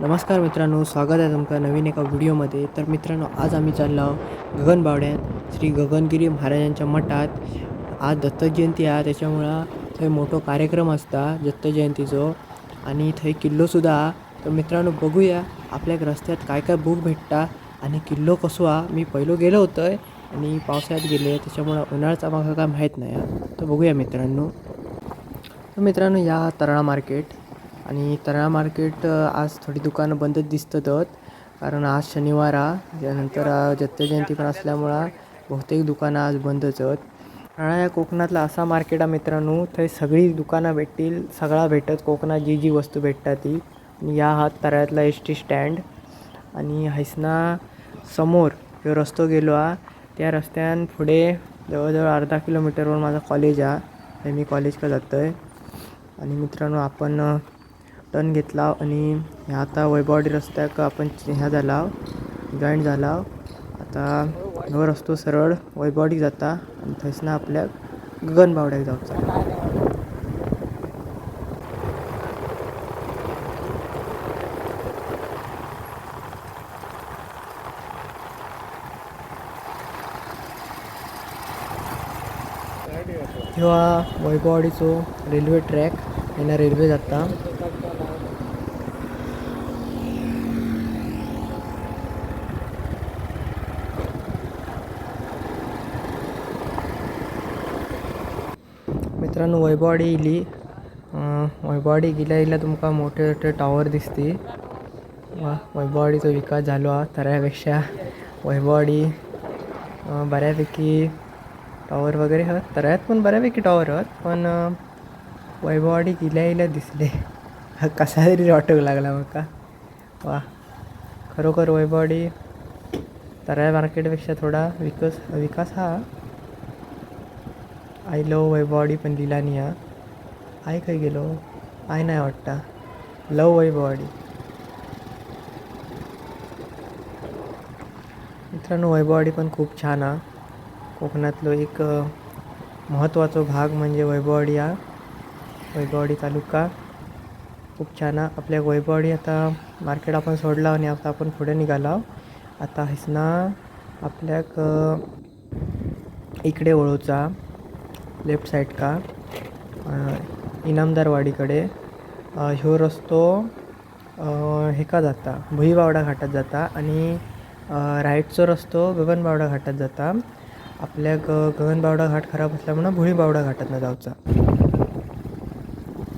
नमस्कार मित्रांनो स्वागत आहे तुमचं नवीन एका व्हिडिओमध्ये. तर मित्रांनो आज आम्ही चाललो आहोत गगनबावड्यात. श्री गगनगिरी महाराजांच्या मठात. आज दत्त जयंती आहे त्याच्यामुळं थंय मोठो कार्यक्रम असता दत्त जयंतीचो. आणि थंय किल्लोसुद्धा हा तर मित्रांनो बघूया आपल्या रस्त्यात काय काय बुक भेटता आणि किल्लो कसो हा. मी पहिलो गेलो होतो आहे आणि पावसाळ्यात गेले त्याच्यामुळं उन्हाळ्याचा मागं काय माहीत नाही. तर बघूया मित्रांनो. तर मित्रांनो या तरळा मार्केट. आणि तराळा मार्केट आज थोडी दुकानं बंदच दिसतात कारण आज शनिवार हा त्यानंतर अ, दत्त जयंती पण असल्यामुळं बहुतेक दुकानं आज बंदच आहेत. तराळा या कोकणातला असा मार्केट आहे मित्रांनो थंय सगळी दुकानं भेटतील सगळा भेटत कोकणात जी जी वस्तू भेटतात ती. आणि या हा तऱ्यातला एस टी स्टँड. आणि हैसना समोर जो रस्तो गेलो हा त्या रस्त्यान पुढे जवळजवळ अर्धा किलोमीटरवर माझा कॉलेज आहे मी कॉलेजला जातो आहे आणि मित्रांनो आपण टर्न घेतला आणि ह्या आता वैभववाडी रस्त्याक आपण ह्या झाला जॉईंट झाला आता हो रस्तो सरळ वैभववाडी जाता आणि थंयसना आपल्या गगनबावड्याक जावचा. किंवा वैभववाडीचो रेल्वे ट्रॅक येणार रेल्वे जाता. मित्रांनो वैभववाडी इली अं, वैभववाडी गेल्या गेल्या तुमका मोठे मोठे टावर दिसते वा वैभववाडीचो विकास झालो हा तऱ्यापेक्षा वैभववाडी बऱ्यापैकी टॉवर वगैरे हत तऱ्यात पण बऱ्यापैकी टॉवर हत पण अं, वैभववाडी गेल्या गेल्या दिसले कसा तरी वाटूक लागला मका वा खरोखर वैभववाडी तऱ्या मार्केटपेक्षा थोडा विकस विकास हा आय लव वैभववाडी पण लिहिला नाही हा. आय काय गेलो? आय नाही वाटता. लव वैभववाडी मित्रांनो वैभववाडी पण खूप छान हा. कोकणातलो एक महत्त्वाचा भाग म्हणजे वैभववाडी हा. वैभववाडी तालुका. खूप छान हा. आपल्या वैभववाडी आता मार्केट आपण सोडला आणि आता आपण पुढे निघाला आता हिसना आपल्याक इकडे वळूचा. लेफ्ट साईड का इनामदारवाडीकडे ह्यो रस्तो हेका जाता? भुईबावडा घाटात जाता आणि राईटचो रस्तो गगनबावडा घाटात जाता. आपल्या ग गगनबावडा घाट खराब असल्यामुळं भुईबावडा घाटातनं जाऊचा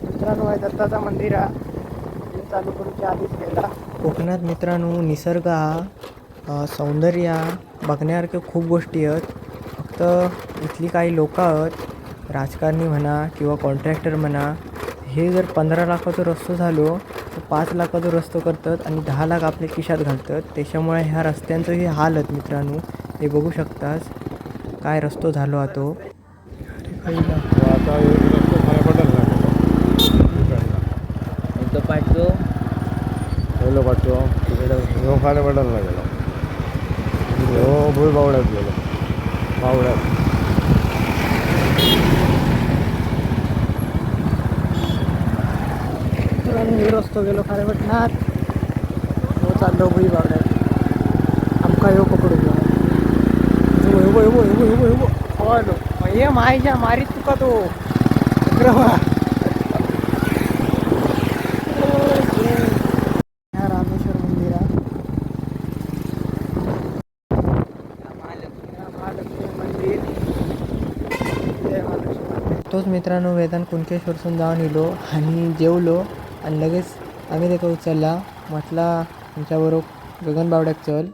मित्रांनो आहे दत्ताचा मंदिर चालू करूच्या आधीच गेला. कोकणात मित्रांनो निसर्ग हा सौंदर्य बघण्यासारख्या खूप गोष्टी आहेत. फक्त इथली काही लोक आहेत राजकारणी म्हणा किंवा कॉन्ट्रॅक्टर म्हणा हे जर पंधरा लाखाचा रस्तो झालो तर पाच लाखाचा रस्तो करतात आणि दहा लाख आपल्या खिशात घालतात. त्याच्यामुळे ह्या रस्त्यांचं हे हाल आहेत मित्रांनो. हे बघू शकतास काय रस्तो झालो हा तो. तो पाठतो पहिलं पाठतो तिकडे पडला गेलो ह्यो बावड्यात गेलो बावड्यात मी रस्तो गेलो खारे भेटणार. हो चाललो भुई बागड्यात आमका येऊ पकडू येऊ येऊ येऊ येऊ येऊ येऊ ये मायच्या मारीत तुका तो. विक्रमा. हा रामेश्वर मंदिर आहे. महालक्ष्मी मंदिर तोच मित्रांनो वेदांत कुणकेश्वरसून जाऊन येलो आणि जेवलो. आणि लगेच आम्ही त्याचा उचलला. म्हटला आमच्याबरोबर गगनबावड्यात चल.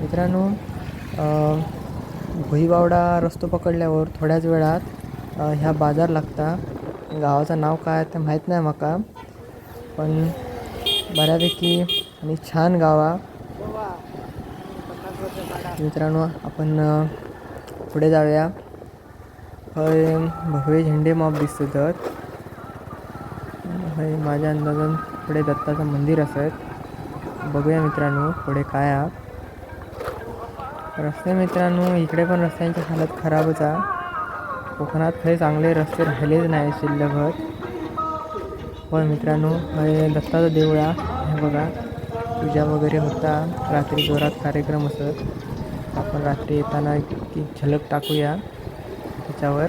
मित्रांनो भुईबावडा रस्तो पकडल्यावर थोड्याच वेळात ह्या बाजार लागता. गावाचं नाव काय ते माहीत नाही माका पण बऱ्यापैकी आणि छान गावा मित्रांनो आपण पुढे जाऊया. हय भगवे झेंडे मॉप दिसतात आणि माझ्या अंदाजान पुढे दत्ताचं मंदिर असत बघूया मित्रांनो पुढे काय हा रस्ते मित्रांनो इकडे पण रस्त्यांची हालत खराबच आहे. कोकणात खरे चांगले रस्ते राहिलेच नाही शिल्लक पण मित्रांनो हे दत्ताचं देऊळ आहे. हे बघा पूजा वगैरे होता. रात्री जोरात कार्यक्रम असत. आपण रात्री येताना ती झलक टाकूया. त्याच्यावर.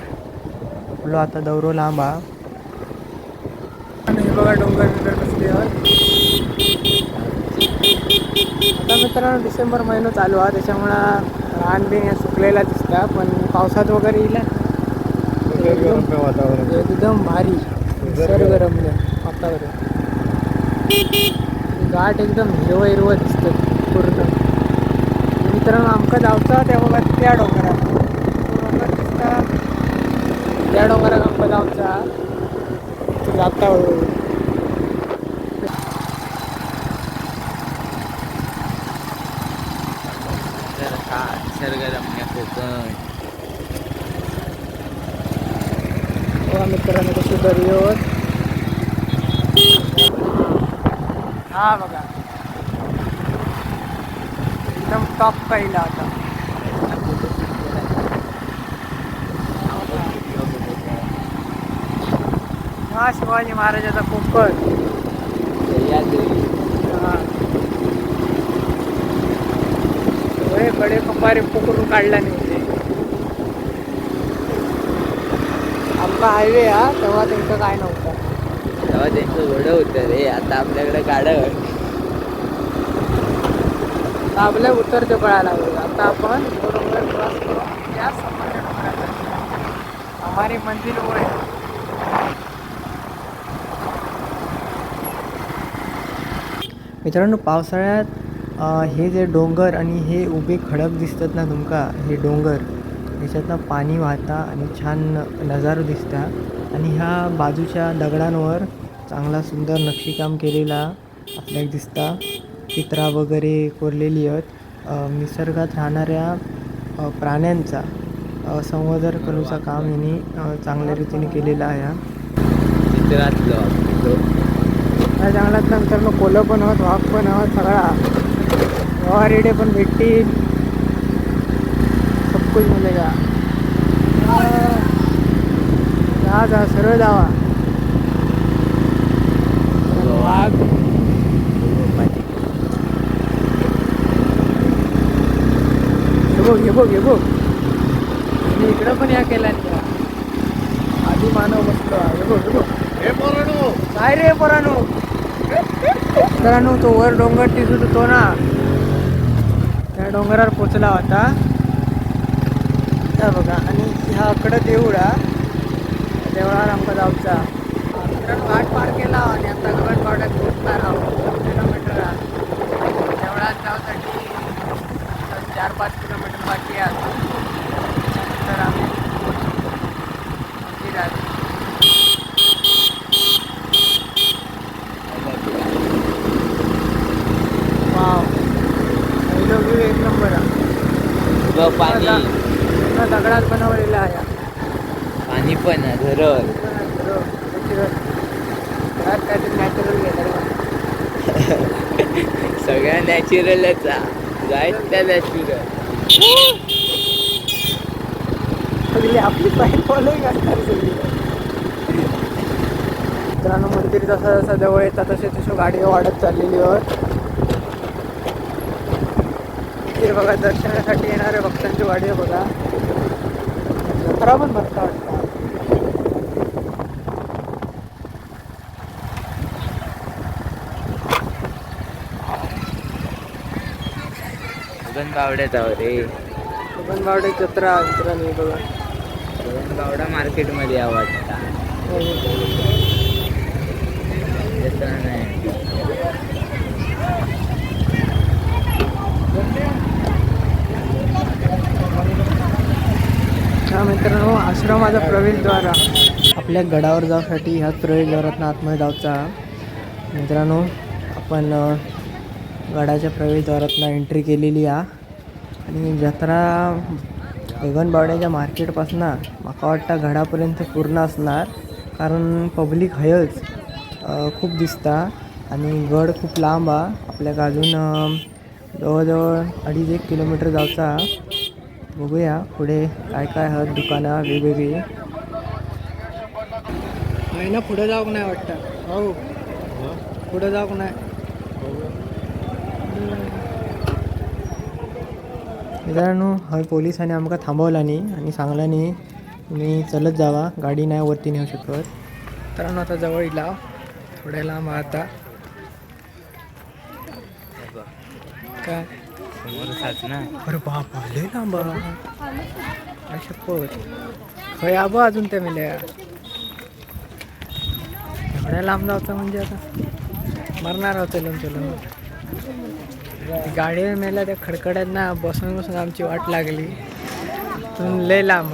आपलो आता दौरो लांब बघा डोंगर बिंगर कसले आता मित्रांनो डिसेंबर महिना चालू आहे. त्याच्यामुळं रान बिन सुकलेला दिसता पण पावसात वगैरे येईल वातावरण एकदम भारी. निसर्गरम्य वातावरण. घाट एकदम हिरवं हिरवं दिसतं पूर्ण. मित्रांनो आमका जावचा त्या बघा त्या डोंगरात. डोंगर दिसता त्या डोंगरात आमका जावचा जाता हळूहळू. निसर्गरम्य कोकण मित्रांनो कशी दर्यावर हा बघा. एकदम टॉप पहिला आता. हा शिवाजी महाराजाचा कोकण हा. सगळे कडे कपारे पुकरून काढला नाही. आमचा हायवे हा तेव्हा त्यांचं काय नव्हतं. तेव्हा त्यांचं घोडं होतं रे आता आपल्याकडे गाडं आपल्या उतरते कळायला लागलं. आता आपण तो डोंगर क्रॉस करून जाऊ. हमारी मंजिल वो है मित्रांनो पावसाळ्यात हे जे डोंगर आणि हे उभे खडक दिसतात ना तुमका हे डोंगर ह्याच्यातनं पाणी वाहता आणि छान नजारो दिसता. आणि ह्या बाजूच्या दगडांवर चांगला सुंदर नक्षीकाम केलेला आपल्याला दिसता. चित्रा वगैरे कोरलेली आहेत. निसर्गात राहणाऱ्या प्राण्यांचा संवर्धन करूचा काम यांनी चांगल्या रीतीने केलेलं आहे हा. चित्रातलं. जंगलात नंतर मग कोलं पण आहोत वाघ पण आहोत सगळा रेडे पण भेटतील. सब कुछ मिळेगा जा जा सरळ जावा. वाघ हे बघ हे बघ. आणि इकडं पण या केला आधी मानव बसलो. हे बघ हे बघ. काय रे पोरानो? पोरानो तो वर डोंगर दिसत होतो ना. डोंगरावर पोचला होता. त्या बघा आणि ह्याकडं देऊळ हा. देवळावर आमचा जाऊचा कारण घाट पार केला आणि आता गगन पावड्यात पोचणार आहोत दोन किलोमीटर देवळात जाऊसाठी चार पाच किलोमीटर बाकी आहे त्यानंतर आम्ही मंदिरात वाव व्ह्यू एक नंबर आहे पाणी. पूर्ण दगडात बनवलेला आहे पाणी पण आहे, धरण घरात काहीतरी नॅचरल सगळ्या नॅचरलच जायचं त्या नॅचरल आपली पाईप फॉलोईंग असणार सगळी मित्रांनो मंदिर जसं जसं जवळ येतात तसे तसे गाडी वाढत चाललेली आहेत मंदिर बघा दर्शनासाठी येणाऱ्या भक्तांची आहे बघा. जत्रा पण भरता वाटतं. गगन बावड्यात आहो रे. गगनबावडे जत्रा आहे मित्रांनो ही बघा. गगन बावडा मार्केटमध्ये आहे वाटता. जत्रा नाही. हा मित्रांनो आश्रमाचा प्रवेशद्वार आपल्या गडावर जाऊसाठी ह्याच प्रवेशद्वारातनं आतमध्ये जाऊचा मित्रांनो आपण गडाच्या प्रवेशद्वारातनं एंट्री केलेली आहे आणि जत्रा गगनबावड्याच्या मार्केटपासून माका वाटतं गडापर्यंत पूर्ण असणार. कारण पब्लिक हयच खूप दिसता. आणि गड खूप लांब आहे आपल्याक अजून जवळजवळ अडीच एक किलोमीटर जायचा बघूया पुढे काय काय आहेत दुकानं वेगवेगळी. नाही ना पुढे जाऊक नाही वाटतं. हो. पुढे जाऊक नाही. मित्रांनो हय पोलिसांनी आमकां थांबवला नाही आणि सांगला नाही तुम्ही चलत जावा गाडी नाही वरती नेऊ शकत. तर आता जवळ इला. थोड्या लांब आता. काय? अरे बाप लय लांब आहे. काय खय आबा अजून त्या मिल्या. एवढ्या लांब जावचं म्हणजे आता? मरणार आहोत चलून चलून गाडीवर मेल्या त्या खडखड्यात ना बसून बसून आमची वाट लागली. इथून लय लांब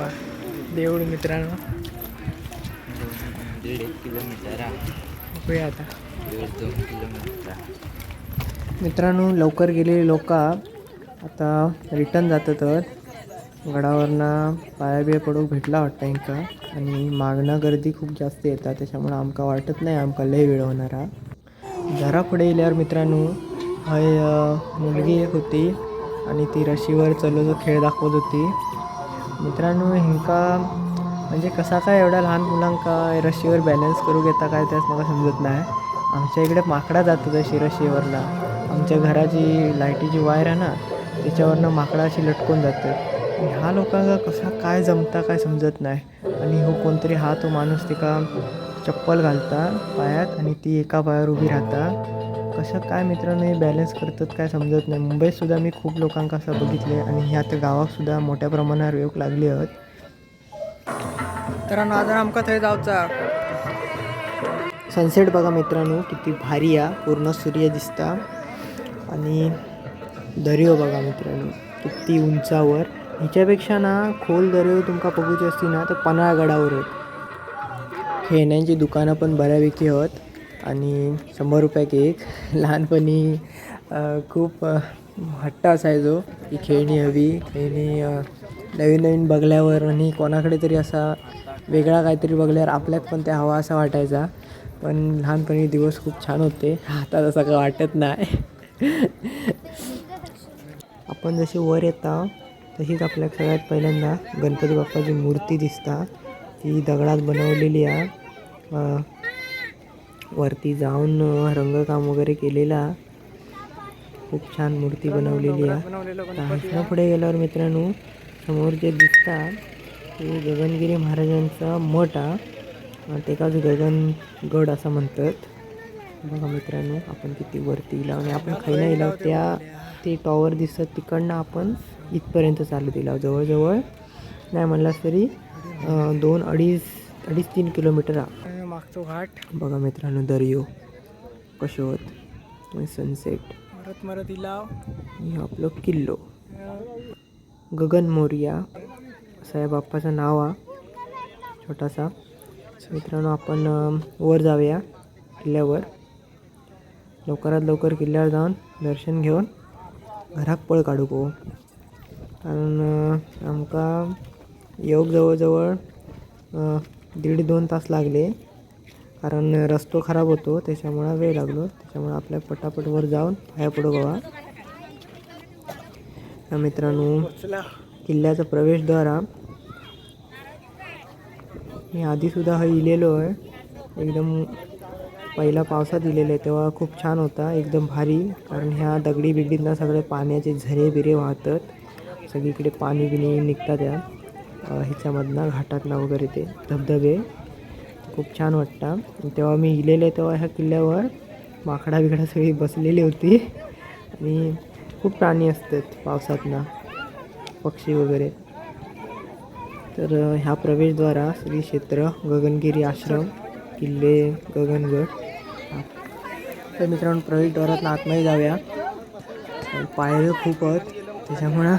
देऊळ मित्रांनो. दीड एक किलोमीटर बघूया आता. दीड दोन किलोमीटर मित्रांनो लवकर गेलेली लोक आता रिटर्न जातं तर गडावरनं पाया बिया पडूक भेटला वाटतं इंका आणि मागणं गर्दी खूप जास्त येतात त्याच्यामुळं आमका वाटत नाही आमका लय वेळ होणारा. जरा पुढे येल्यावर मित्रांनो हय मुलगी एक होती आणि ती रशीवर चलोचो खेळ दाखवत होती. मित्रांनो हिंका म्हणजे कसा काय एवढ्या लहान मुलांका रशीवर बॅलन्स करू घेता काय त्याच मला समजत नाही. आमच्या इकडे माकडा जातो तशी रशीवरला आमच्या घराची लाईटीची वायर आहे ना त्याच्यावरनं माकडा अशी लटकून जाते. ह्या लोकांना कसा काय जमता काय समजत नाही. आणि हो कोणतरी हा तो माणूस तिका चप्पल घालता पायात आणि ती एका पायावर उभी राहता. कसं काय मित्रांनो हे बॅलन्स करतात काय समजत नाही. मुंबईतसुद्धा मी खूप लोकांका असं बघितले आणि ह्या त्या गावाकसुद्धा मोठ्या प्रमाणावर योग लागले आहेत. तर आता आमका थंय जावचा. सनसेट बघा मित्रांनो किती भारी आहे पूर्ण सूर्य दिसता. आणि दर्यो बघा मित्रांनो. किती उंचावर. ह्याच्यापेक्षा ना खोल दर्यो तुमका बघूची असती ना तर पन्हाळगडावर आहेत. खेळण्यांची दुकानं पण बऱ्यापैकी आहेत. आणि शंभर रुपये केक लहानपणी खूप हट्ट असायचो. की खेळणी हवी खेळणी नवीन नवीन बघल्यावर आणि कोणाकडे तरी असा वेगळा काहीतरी बघल्यावर आपल्यात पण ते हवा असा वाटायचा. पण लहानपणी दिवस खूप छान होते. आता तसं काय वाटत नाही. आपण जशी वर येता तशीच आपल्या सगळ्यात पहिल्यांदा गणपती बाप्पाची मूर्ती दिसता. ती दगडात बनवलेली आहे. वरती जाऊन रंगकाम वगैरे केलेला खूप छान मूर्ती बनवलेली आहे. पुढे गेल्यावर मित्रांनो समोर जे दिसता ते गगनगिरी महाराजांचा मठ आहे. अ, तेकाच गगनगड असं म्हणतात. बघा मित्रांनो आपण किती वरती गेला आणि आपण खायला गेलो त्या ते टॉवर दिसत तिकडनं आपण इथपर्यंत चालू दिला जवळजवळ नाही म्हणलास तरी दोन अडीच अडीच तीन किलोमीटर मागचो घाट. बघा मित्रांनो दर्यो कशो होत सनसेट मरत मरत इला आणि आपलं किल्लो. गगन मोर्या असं या बाप्पाचं नाव आहे छोटासा. मित्रांनो आपण वर जाऊया किल्ल्यावर. लवकरात लवकर किल्ल्यावर जाऊन दर्शन घेऊन घराक पळ काढू गो कारण आमका योग जवळजवळ दीड दोन तास लागले. कारण रस्तो खराब होतो त्याच्यामुळं वेळ लागलो. त्याच्यामुळं आपल्या पटापटवर जाऊन पाया पडू गोवा तर मित्रांनो किल्ल्याचा प्रवेशद्वार मी आधीसुद्धा हा इलेलो आहे. एकदम पहिला पावसात इलेलं आहे तेव्हा खूप छान होता एकदम भारी. कारण ह्या दगडी बिगडीतनं सगळे पाण्याचे झरे बिरे वाहतात. सगळीकडे पाणी बिणी निघतात या ह्याच्यामधनं घाटातनं वगैरे ते धबधबे. खूप छान वाटतं. तेव्हा मी इलेले तेव्हा ह्या किल्ल्यावर माकडा बिकडा सगळी बसलेली होती. आणि खूप प्राणी असतात पावसातनं पक्षी वगैरे. तर ह्या प्रवेशद्वारा श्री क्षेत्र गगनगिरी आश्रम किल्ले गगनगड तर मित्रांनो प्रवेशद्वारातनं आतमध्ये जाऊया. आणि पायऱ्या खूप आहेत त्याच्यामुळं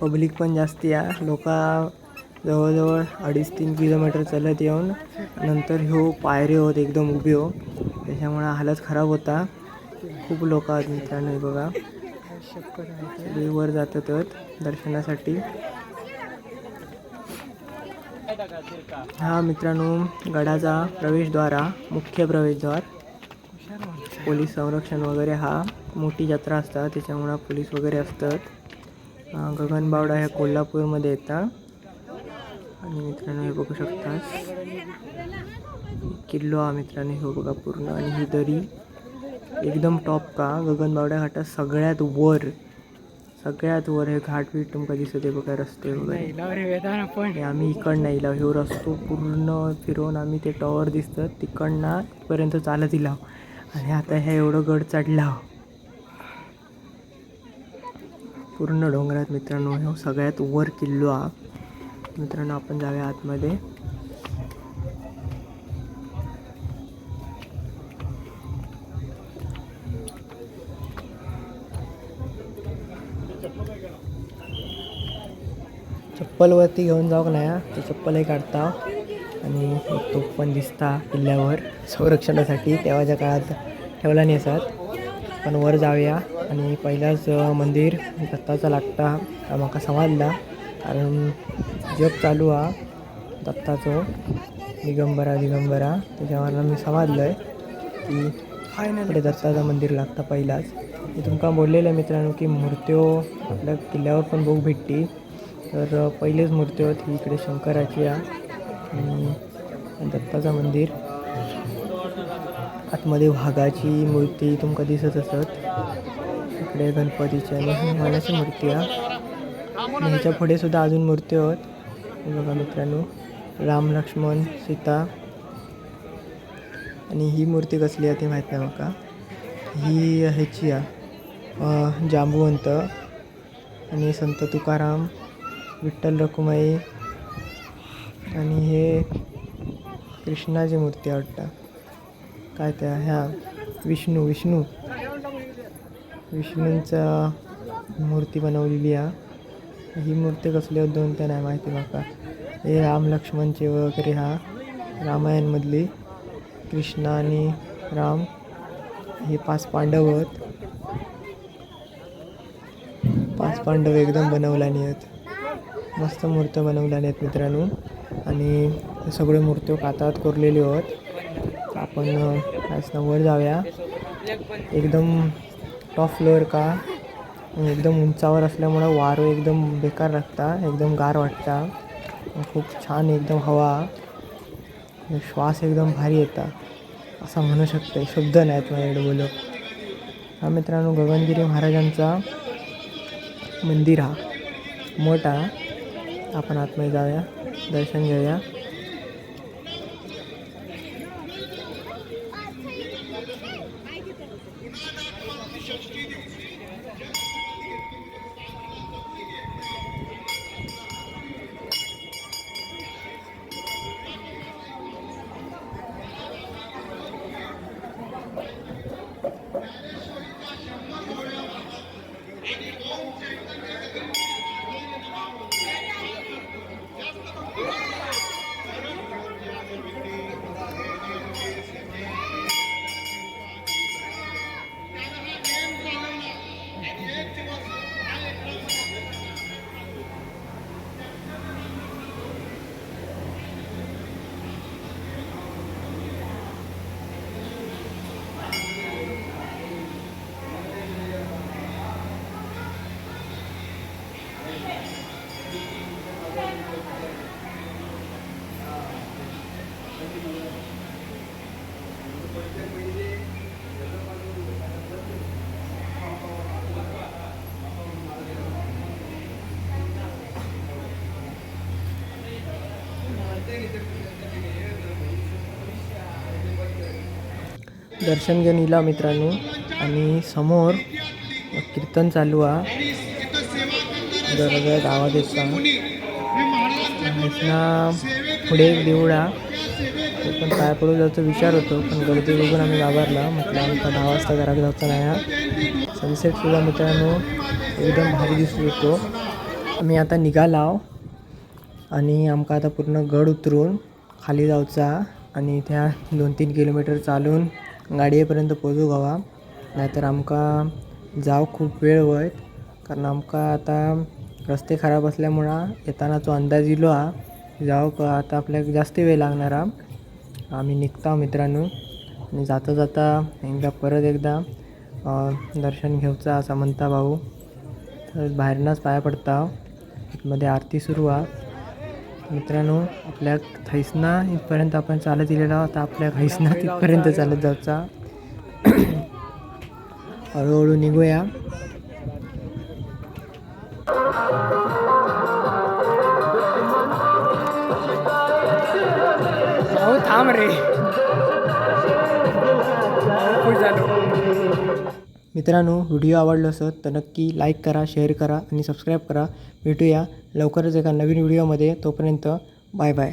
पब्लिक पण जास्ती आहे. लोक जवळजवळ अडीच तीन किलोमीटर चालत येऊन नंतर ह्यो पायऱ्या होत एकदम उभी हो. त्याच्यामुळं हालत खराब होता. खूप लोक आहेत मित्रांनो हे बघा. वर जातात दर्शनासाठी. हा मित्रांनो गडाचा प्रवेशद्वार हा मुख्य प्रवेशद्वार. पोलीस संरक्षण वगैरे हा मोठी जत्रा असतात. त्याच्यामुळं पोलीस वगैरे असतात. गगनबावडा ह्या कोल्हापूरमध्ये येतात. आणि मित्रांनो हे बघू शकता किल्लो हा मित्रांनो हे बघा पूर्ण. आणि ही दरी एकदम टॉप का? गगनबावड्या घाटात सगळ्यात वर. सगळ्यात वर हे घाट बीट तुमका आहे बघा रस्ते वगैरे. आम्ही इकडनं येला हे रस्तो पूर्ण फिरवून आम्ही ते टॉवर दिसतं तिकडनं पर्यंत चालत इलाव आणि आता ह्या एवढं गड चढला. पूर्ण डोंगरात मित्रांनो हे सगळ्यात वर किल्लो हा. मित्रांनो आपण जाऊया आतमध्ये. चप्पल वरती घेऊन जाऊ नाही ते चप्पलही काढता. आणि तो पण दिसता किल्ल्यावर. संरक्षणासाठी तेव्हाच्या काळात ठेवला नाही असत पण वर जाऊया आणि पहिलाच मंदिर दत्ताचा लागता म्हाका समजला. कारण जग चालू हा दत्ताचो. दिगंबरा दिगंबरा. त्याच्यावरला मी समजलं आहे की इकडे दत्ताचं मंदिर लागतं पहिलाच. मी तुमका बोललेलं आहे मित्रांनो की मूर्त्यो आपल्या किल्ल्यावर पण बघू भेटती तर पहिलेच मूर्त्यो ही इकडे शंकराची आहे आणि दत्ताचं मंदिर. आतमध्ये वाघाची मूर्ती तुमका दिसत असत. इकडे गणपतीची आणि हनुमानाची मूर्ती आणि ह्याच्या पुढे सुद्धा अजून मूर्ती आहेत. बघा मित्रांनो राम लक्ष्मण सीता. आणि ही मूर्ती कसली आहे ती माहीत नाही माका ही ह्याची आहे. जांबुवंत. आणि संत तुकाराम विठ्ठल रखुमाई. आणि हे कृष्णाची मूर्ती वाटतं. काय त्या ह्या विष्णू विष्णू. विष्णूंचा मूर्ती बनवलेली आहे. ही मूर्ती कसली आहेत दोन त्या नाही माहिती माका हे राम लक्ष्मणचे वगैरे हा रामायणमधली कृष्ण आणि राम. हे पाच पांडव आहेत. पाच पांडव एकदम बनवल्याने आहेत. मस्त मूर्त बनवल्याने आहेत मित्रांनो. आणि सगळे मूर्त्यो कातात कोरलेले आहोत आपण अं, वर जाऊया. एकदम टॉप फ्लोअर का? एकदम उंचावर असल्यामुळं वारं एकदम बेकार लागता एकदम गार वाटता. खूप छान एकदम हवा. श्वास एकदम भारी येता. असं म्हणू शकते. शब्द नाहीत माझ्याकडे बोलू हा मित्रांनो गगनगिरी महाराजांचा मंदिर हा. मोठा. आपण आतमध्ये जाऊया. दर्शन घेऊया दर्शन घेऊन इला मित्रांनो. आणि समोर कीर्तन चालू आहे. वेगवेगळ्या आवाज पुढे एक देवळा ते पण पाय पडू जायचा विचार होतो पण गर्दी बघून आम्ही घाबरला. म्हटलं आमचा दहा वाजता घरात जायचं नाही हा सनसेट सुद्धा मित्रांनो एकदम भारी दिसत होतो. आम्ही आता निघाला आणि आमका आता पूर्ण गड उतरून खाली जाऊचा आणि त्या दोन तीन किलोमीटर चालून गाडयेपर्यंत पोचू गावा. नाहीतर आमका जाव खूप वेळ वयत कारण आमका आता रस्ते खराब असल्यामुळं येताना तो अंदाज इलो हा जाव का आता आपल्याक जास्त वेळ लागणार हा. आम्ही निघता मित्रांनो. आणि जाता जाता एकदा परत एकदा दर्शन घेऊचा असा म्हणता भाऊ. तर बाहेरनंच पाया पडता. मध्ये आरती सुरू हा. मित्रांनो आपल्या थैसना इथपर्यंत आपण चालत दिलेला आता आपल्या हैसना तिथपर्यंत चालत जायचा हळूहळू निघूया. थांब रे खुश झालो मित्रांनो व्हिडिओ आवडला असत तर नक्की लाईक करा शेअर करा आणि सबस्क्राईब करा. भेटूया लवकरच एका नवीन व्हिडिओमध्ये. तोपर्यंत बाय बाय